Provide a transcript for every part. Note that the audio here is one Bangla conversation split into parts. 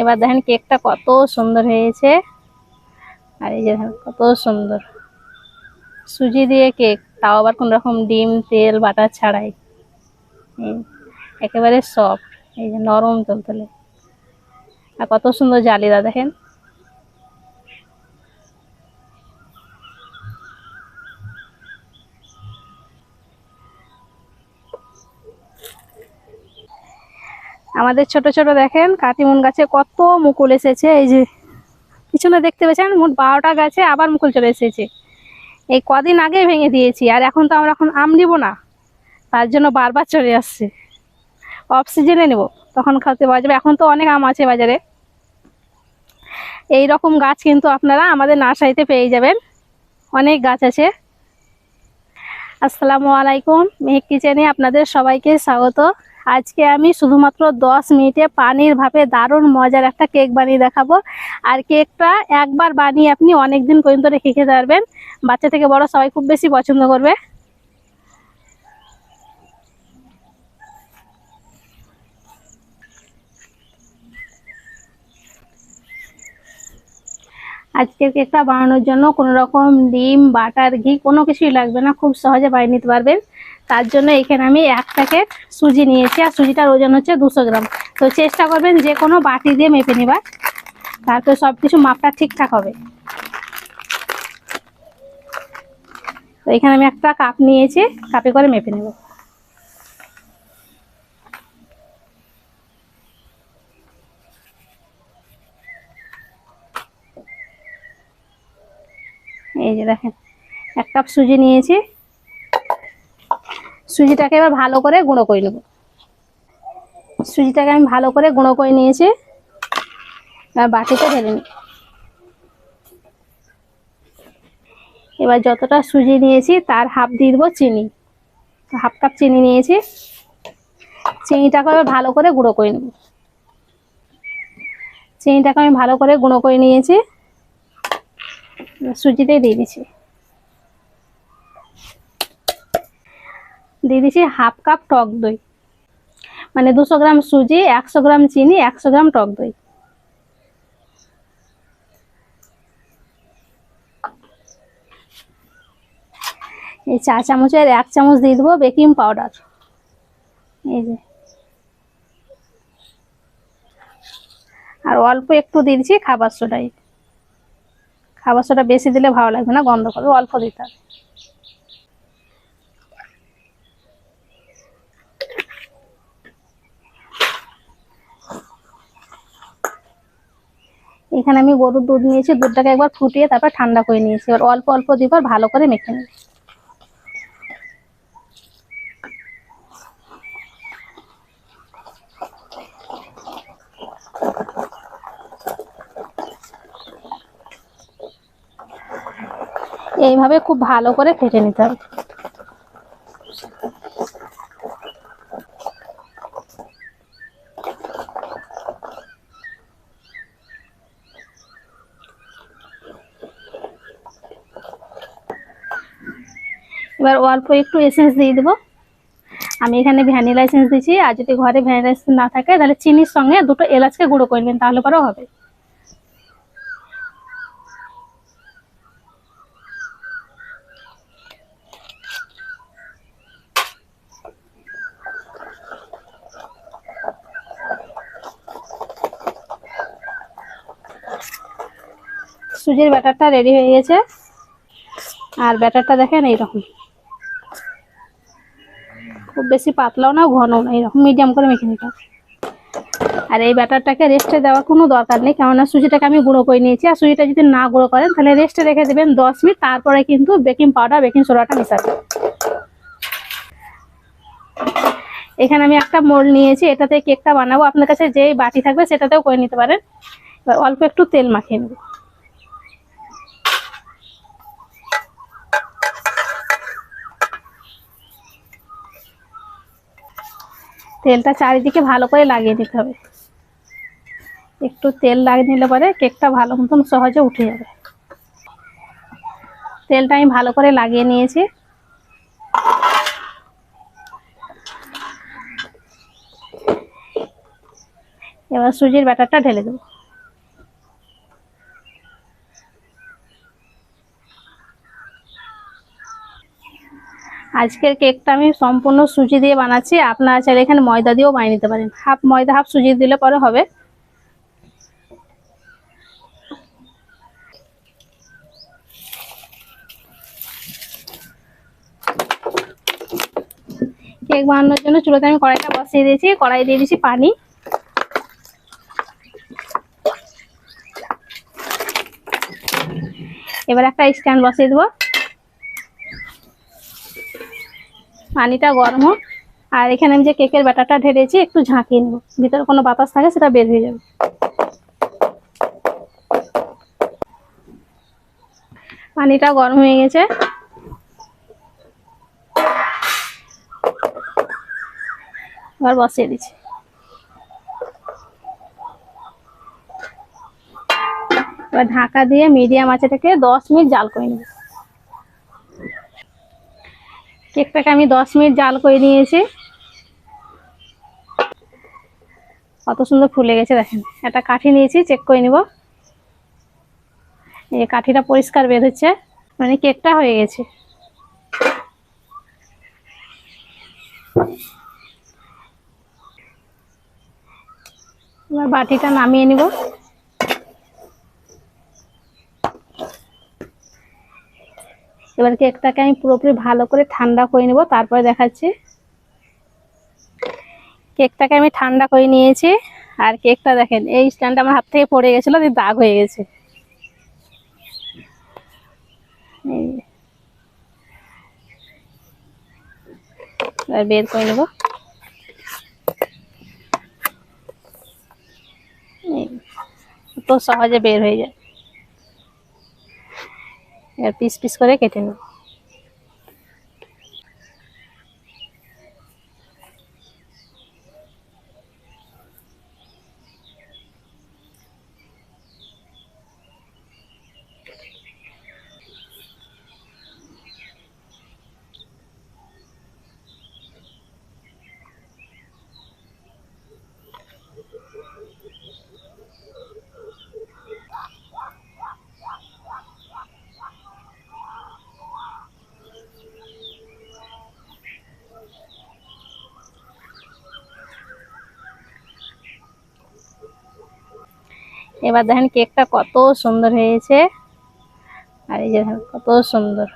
এবার দেখেন কেকটা কত সুন্দর হয়েছে। আর এই যে দেখেন কত সুন্দর। সুজি দিয়ে কেক, তাও আবার কোন রকম ডিম, তেল, বাটার ছাড়াই। একেবারে সফট এই যে নরম তুলতুলে। আর কত সুন্দর জালিদা দেখেন। আমাদের ছোট ছোট দেখেন কাটিমুন গাছে কত মুকুল এসেছে, এই যে পিছনে দেখতে পেয়েছেন, মোট বারোটা গাছে আবার মুকুল চলে এসেছে। এই কদিন আগে ভেঙে দিয়েছি, আর এখন তো আমরা এখন আম নিব না, তার জন্য বারবার চলে আসছে। অফ নেব, তখন খাতে পাওয়া যাবে। এখন তো অনেক আম আছে বাজারে। এই রকম গাছ কিন্তু আপনারা আমাদের নার্সারিতে পেয়ে যাবেন। অনেক গাছ আছে। আসসালামু আলাইকুম, মেহেক কিচেনে আপনাদের সবাইকে স্বাগত। আজকে আমি শুধুমাত্র দশ মিনিটে পানির ভাপে দারুণ মজার একটা কেক বানিয়ে দেখাবো। আর কেকটা একবার বানিয়ে আপনি অনেক দিন পর্যন্ত রেখে খেতে পারবেন। বাচ্চা থেকে বড় সবাই খুব বেশি পছন্দ করবে। আজকের কেকটা বানানোর জন্য কোনো রকম ডিম, বাটার, ঘি কোনো কিছুই লাগবে না। খুব সহজে বানিয়ে নিতে পারবেন। তার জন্য এখানে আমি এক প্যাকেট সুজি নিয়েছি, আর সুজিটার ওজন হচ্ছে দুশো গ্রাম। তো চেষ্টা করবেন যে কোনো বাটি দিয়ে মেপে নেবার। তারপর সব কিছু মাপটা ঠিকঠাক হবে। তো এখানে আমি একটা কাপ নিয়েছি, কাপে করে মেপে নেব। এই যে দেখেন, এক কাপ সুজি নিয়েছি। সুজিটাকে এবার ভালো করে গুঁড়ো করে নেব। সুজিটাকে আমি ভালো করে গুঁড়ো করে নিয়েছি। এবার বাটিতে ঢেলে নিই। এবার যতটা সুজি নিয়েছি তার হাফ দিয়ে দেবো চিনি। হাফ কাপ চিনি নিয়েছি। চিনিটাকে এবার ভালো করে গুঁড়ো করে নেব। চিনিটাকে আমি ভালো করে গুঁড়ো করে নিয়েছি। সুজিতেই দিয়ে দিচ্ছি। দিয়ে দিচ্ছি হাফ কাপ টক দই। মানে দুশো গ্রাম সুজি, একশো গ্রাম চিনি, একশো গ্রাম টক দই। এই চা চামচের এক চামচ দিয়ে দেবো বেকিং পাউডার এই যে। আর অল্প একটু দিয়ে দিচ্ছি খাবার সোডাই খাবার সোডা বেশি দিলে ভালো লাগবে না, গন্ধ করবে, অল্প দিতে হবে। এখানে আমি গরুর দুধ নিয়েছি, দুধটাকে একবার ফুটিয়ে তারপর ঠান্ডা করে নিয়েছি। এবার অল্প অল্প দিব ভালো করে মেখে নিই। এইভাবে খুব ভালো করে ফেটে নিতে হবে। এবার অল্প একটু এসেন্স দিয়ে দেবো। আমি এখানে ভ্যানিলা এসেন্স দিচ্ছি আর যদি ঘরে ভ্যানিলা এসেন্স না থাকে, তাহলে চিনির সঙ্গে দুটো এলাচকে গুঁড়ো করে নেবেন, তাহলে পরেও হবে। সুজির ব্যাটারটা রেডি হয়ে গেছে। আর ব্যাটারটা দেখেন এইরকম। খুব বেশি পাতলাও না, ঘনও না, এরকম মিডিয়াম করে মেখে নিতে হবে। আর এই ব্যাটারটাকে রেস্টে দেওয়ার কোনো দরকার নেই, কেননা সুজিটাকে আমি গুঁড়ো করে নিয়েছি, আর সুজিটা যদি না গুঁড়ো করেন, তাহলে রেস্টে রেখে দেবেন দশ মিনিট, তারপরে কিন্তু বেকিং পাউডার বেকিং সোডাটা মেশাবেন। এখানে আমি একটা মোল্ড নিয়েছি, এটাতে কেকটা বানাবো। আপনার কাছে যেই বাটি থাকবে, সেটাতেও করে নিতে পারেন। এবার অল্প একটু তেল মাখিয়ে নেব। তেলটা চারিদিকে ভালো করে লাগিয়ে দিতে হবে। একটু তেল লাগিয়ে নিলে পরে কেকটা ভালো মতন সহজে উঠে যাবে। তেলটা আমি ভালো করে লাগিয়ে নিয়েছি। এবার সুজির ব্যাটারটা ঢেলে দেবো। আজকের কেকটা আমি সম্পূর্ণ সুজি দিয়ে বানাচ্ছি। আপনারা চাইলে এখানে ময়দা দিয়েও বানিয়ে নিতে পারেন। হাফ ময়দা, হাফ সুজি দিলে পরে হবে। কেক বানানোর জন্য চুলোতে আমি কড়াইটা বসিয়ে দিয়েছি। কড়াই দিয়ে দিয়েছি পানি। এবার একটা স্ট্যান্ড বসিয়ে দেবো। পানিটা গরম হোক। আর এখানে আমি যে কেকের ব্যাটারটা ঢেলেছি, একটু ঝাঁকিয়ে নেব। ভিতরে কোনো বাতাস থাকে, সেটা বের হয়ে যাবে। পানিটা গরম হয়ে গেছে। এবার বসিয়ে দিচ্ছি। এবার ঢাকা দিয়ে মিডিয়াম আছে থেকে দশ মিনিট জাল করে নেব। কেকটাকে আমি দশ মিনিট জাল করে নিয়েছি। কত সুন্দর ফুলে গেছে দেখেন। একটা কাঠি নিয়েছি চেক করে নিব। এই কাঠিটা পরিষ্কার বের হচ্ছে। মানে কেকটা হয়ে গেছে। এবার বাটিটা নামিয়ে নিব। এবার কেকটাকে আমি পুরোপুরি ভালো করে ঠান্ডা করে নেব, তারপরে দেখাচ্ছি। কেকটাকে আমি ঠান্ডা করে নিয়েছি, আর কেকটা দেখেন, এই স্ট্যান্ডটা আমার হাত থেকে পড়ে গেছিল, দিয়ে দাগ হয়ে গেছে। এবার বের করে নেব। তো সহজে বের হয়ে যায়। এবার পিস পিস করে কেটে নেব। এবার দেখেন কেকটা কত সুন্দর হয়েছে। আর এই যে দেখেন কত সুন্দর।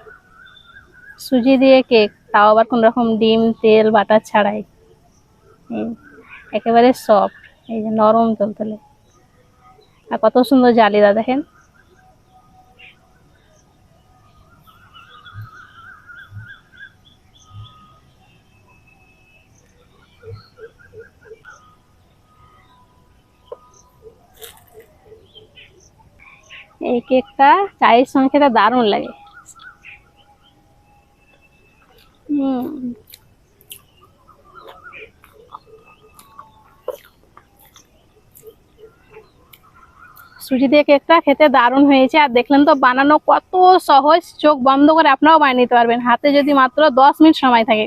সুজি দিয়ে কেক, তাও আবার কোন রকম ডিম, তেল, বাটার ছাড়াই। একেবারে সফট এই যে নরম তলতলে। আর কত সুন্দর জালিদা দেখেন। এই কেকটা চায়ের সঙ্গে খেতে দারুণ লাগে। হুম। সুজি দিয়ে কেকটা খেতে দারুণ হয়েছে। আর দেখলেন তো বানানো কত সহজ, চোখ বন্ধ করে আপনারাও বানিয়ে নিতে পারবেন। হাতে যদি মাত্র দশ মিনিট সময় থাকে।